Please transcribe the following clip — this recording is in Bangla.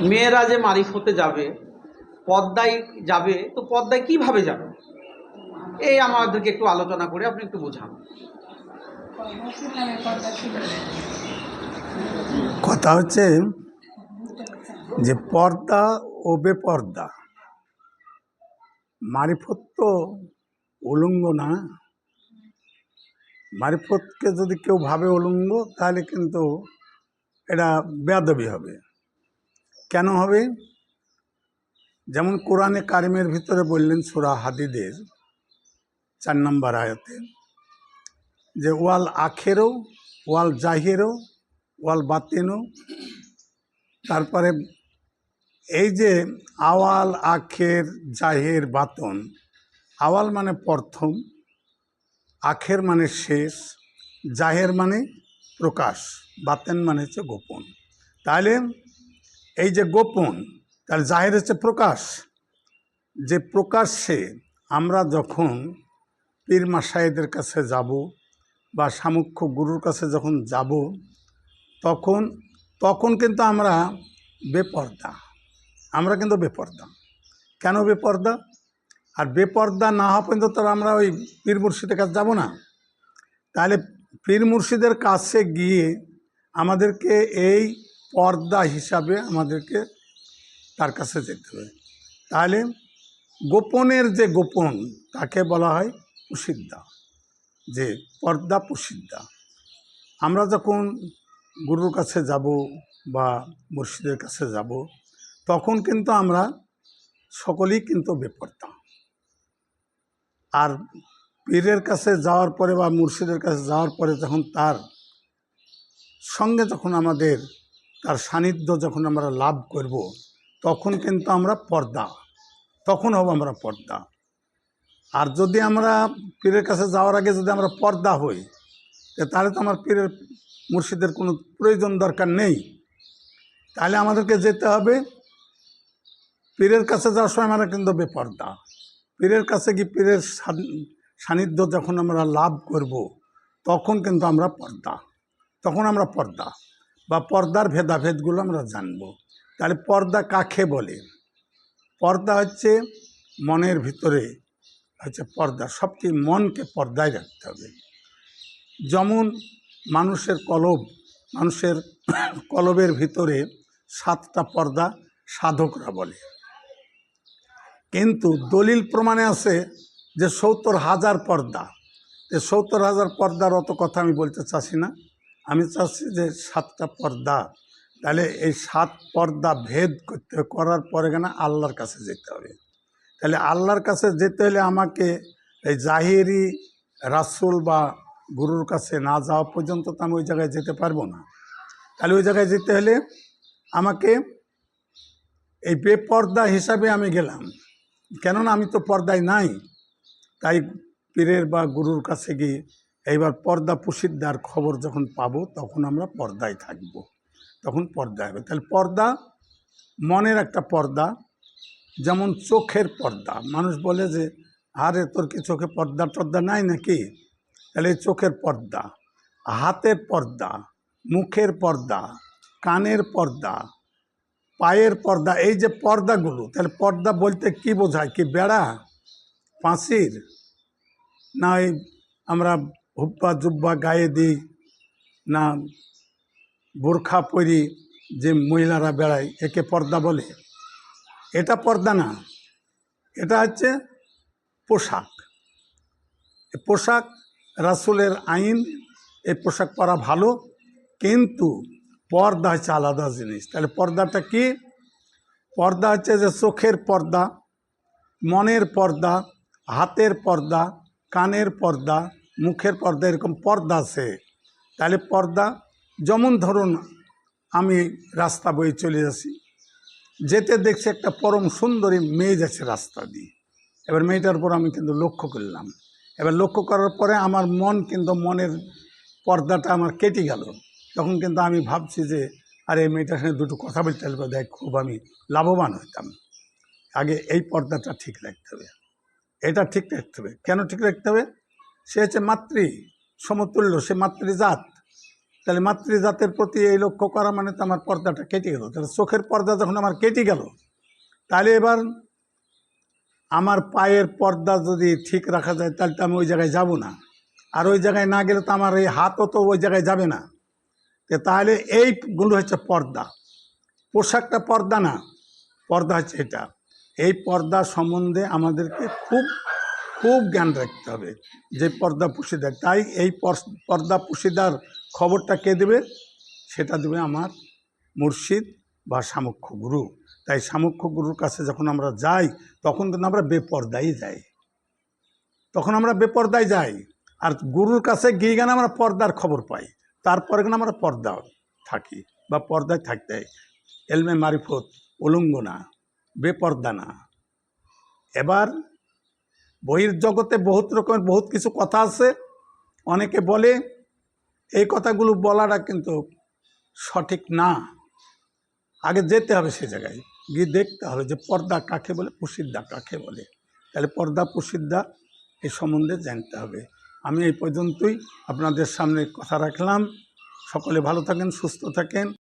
মেয়েরা যে মারিফ হতে যাবে, পদ্মায় যাবে, তো পদ্মায় কীভাবে যাবে? এই আমাদেরকে একটু আলোচনা করে আপনি একটু বোঝান। কথা হচ্ছে যে পর্দা ও বেপর্দা। মারিফত তো উলঙ্গ না। মারিফতকে যদি কেউ ভাবে উলঙ্গ, তাহলে কিন্তু এটা বেয়াদবি হবে। কেন হবে? যেমন কোরআনে কারিমের ভিতরে বললেন সুরা হাদিদের চার নম্বর আয়াতে যে, ওয়াল আখেরও, ওয়াল জাহিরও, ওয়াল বাতিনও। তারপরে এই যে, আওয়াল আখের, জাহের, বাতন। আওয়াল মানে প্রথম, আখের মানে শেষ, জাহের মানে প্রকাশ, বাতেন মানে হচ্ছে গোপন। তাহলে এই যে গোপন তাহলে জাহের হচ্ছে প্রকাশ। যে প্রকাশ্যে আমরা যখন পীর মাসায়েদের কাছে যাব বা সামুখ্য গুরুর কাছে যখন যাব, তখন তখন কিন্তু আমরা বেপর্দা। আমরা কিন্তু বেপর্দা। কেন বেপর্দা? আর বেপর্দা না হওয়া পর্যন্ত তো আমরা ওই পীর মুর্শিদের কাছে যাব না। তাহলে পীর মুর্শিদের কাছে গিয়ে আমাদেরকে এই পর্দা হিসাবে আমাদেরকে তার কাছে যেতে হবে। তাহলে গোপনের যে গোপন, তাকে বলা হয় প্রসিদ্ধা, যে পর্দা প্রসিদ্ধা। আমরা যখন গুরুর কাছে যাব বা মুর্শিদের কাছে যাব, তখন কিন্তু আমরা সকলেই কিন্তু বেপর্দা। আর পীরের কাছে যাওয়ার পরে বা মুর্শিদের কাছে যাওয়ার পরে যখন তার সঙ্গে যখন আমাদের তার সান্নিধ্য যখন আমরা লাভ করব, তখন কিন্তু আমরা পর্দা, তখন হব আমরা পর্দা। আর যদি আমরা পীরের কাছে যাওয়ার আগে যদি আমরা পর্দা হই তাহলে তো আমার পীরের মুর্শিদের কোনো প্রয়োজন দরকার নেই। তাহলে আমাদেরকে যেতে হবে, পীরের কাছে যাওয়ার সময় আমরা কিন্তু বেপর্দা। পীরের কাছে কি পীরের সান্নিধ্য যখন আমরা লাভ করব, তখন কিন্তু আমরা পর্দা, তখন আমরা পর্দা। বা পর্দার ভেদাভেদগুলো আমরা জানব। তাহলে পর্দা কাকে বলে? পর্দা হচ্ছে মনের ভিতরে হচ্ছে পর্দা সবটি মনকে পর্দায় রাখতে হবে। যেমন মানুষের কলব, মানুষের কলবের ভিতরে সাতটা পর্দা সাধকরা বলে। কিন্তু দলিল প্রমাণে আছে যে সত্তর হাজার পর্দা। সত্তর হাজার পর্দার অত কথা আমি বলতে চাচ্ছি না। আমি চাচ্ছি যে সাতটা পর্দা, তাহলে এই সাত পর্দা ভেদ করতে, করার পরে কেন আল্লাহর কাছে যেতে হবে? তাহলে আল্লাহর কাছে যেতে হলে আমাকে এই জাহিরি রাসুল বা গুরুর কাছে না যাওয়া পর্যন্ত তো আমি ওই জায়গায় যেতে পারব না। তাহলে ওই জায়গায় যেতে হলে আমাকে এই বেপর্দা হিসাবে আমি গেলাম। কেননা আমি তো পর্দায় নাই, তাই পীরের বা গুরুর কাছে গিয়ে এইবার পর্দা প্রসিদ্ধার খবর যখন পাবো, তখন আমরা পর্দায় থাকব। তখন পর্দায় হবে। তাহলে পর্দা মনের একটা পর্দা, যেমন চোখের পর্দা। মানুষ বলে যে, আরে, তোর কি চোখে পর্দা টর্দা নাই নাকি? তাহলে চোখের পর্দা, হাতের পর্দা, মুখের পর্দা, কানের পর্দা, পায়ের পর্দা, এই যে পর্দাগুলো, তাহলে পর্দা বলতে কি বোঝায়? কি বেড়া? পাঁচির? না আমরা হুব্বা জুব্বা গায়ে দিই না বোরখা পরি যে মহিলারা বেড়ায়, একে পর্দা বলে। এটা পর্দা না, এটা হচ্ছে পোশাক। পোশাক রাসুলের আইন এই পোশাক পরা ভালো, কিন্তু পর্দা হচ্ছে আলাদা জিনিস। তাহলে পর্দাটা কি? পর্দা হচ্ছে যে চোখের পর্দা, মনের পর্দা, হাতের পর্দা, কানের পর্দা মুখের পর্দা এরকম পর্দা আছে। তাহলে পর্দা, যেমন ধরুন আমি রাস্তা বয়ে চলে যাচ্ছি, যেতে দেখছি একটা পরম সুন্দরী মেয়ে যাচ্ছে রাস্তা দিয়ে। এবার মেয়েটার উপর আমি কিন্তু লক্ষ্য করলাম। এবার লক্ষ্য করার পরে আমার মন কিন্তু মনের পর্দাটা আমার কেটে গেল। তখন কিন্তু আমি ভাবছি যে, আরে এই মেয়েটার সঙ্গে দুটো কথা বলতে পারলে দেখ খুব আমি লাভবান হইতাম আগে এই পর্দাটা ঠিক রাখতে হবে। এটা ঠিক রাখতে হবে। কেন ঠিক রাখতে হবে? সে হচ্ছে মাতৃ, সমতুল্য, সে মাতৃজাত। তাহলে মাতৃজাতের প্রতি এই লক্ষ্য করা মানে তো আমার পর্দাটা কেটে গেল। তাহলে চোখের পর্দা যখন আমার কেটে গেল, তাহলে এবার আমার পায়ের পর্দা যদি ঠিক রাখা যায়, তাহলে তো আমি ওই জায়গায় যাব না। আর ওই জায়গায় না গেলে তো আমার এই হাতও তো ওই জায়গায় যাবে না। তাহলে এইগুলো হচ্ছে পর্দা। পোশাকটা পর্দা না, পর্দা হচ্ছে এটা। এই পর্দা সম্বন্ধে আমাদেরকে খুব খুব জ্ঞান রাখতে হবে যে পর্দা পুষিদার তাই এই পর- পর্দা পুষিদার খবরটা কে দেবে? সেটা দেবে আমার মুর্শিদ বা সামুখ্য গুরু। তাই সামুখ্য গুরুর কাছে যখন আমরা যাই, তখন কিন্তু আমরা বেপর্দাই যাই। তখন আমরা বেপর্দায় যাই। আর গুরুর কাছে গিয়ে গেলে আমরা পর্দার খবর পাই। তারপরে কিন্তু আমরা পর্দা থাকি বা পর্দায় থাকতে এলমে মারিফত উলঙ্গনা বেপর্দা না। এবার বহির জগতে বহুত রকমের বহুত কিছু কথা আছে। অনেকে বলে, এই কথাগুলো বলাটা কিন্তু সঠিক না। আগে যেতে হবে সে জায়গায়, গিয়ে দেখতে হবে যে পর্দা কাকে বলে পুসিদ্দা কাকে বলে। তাহলে পর্দা পুসিদ্দা এই সম্বন্ধে জানতে হবে। আমি এই পর্যন্তই। আপনাদের সামনে কথা রাখলাম। সকলে ভালো থাকেন, সুস্থ থাকেন।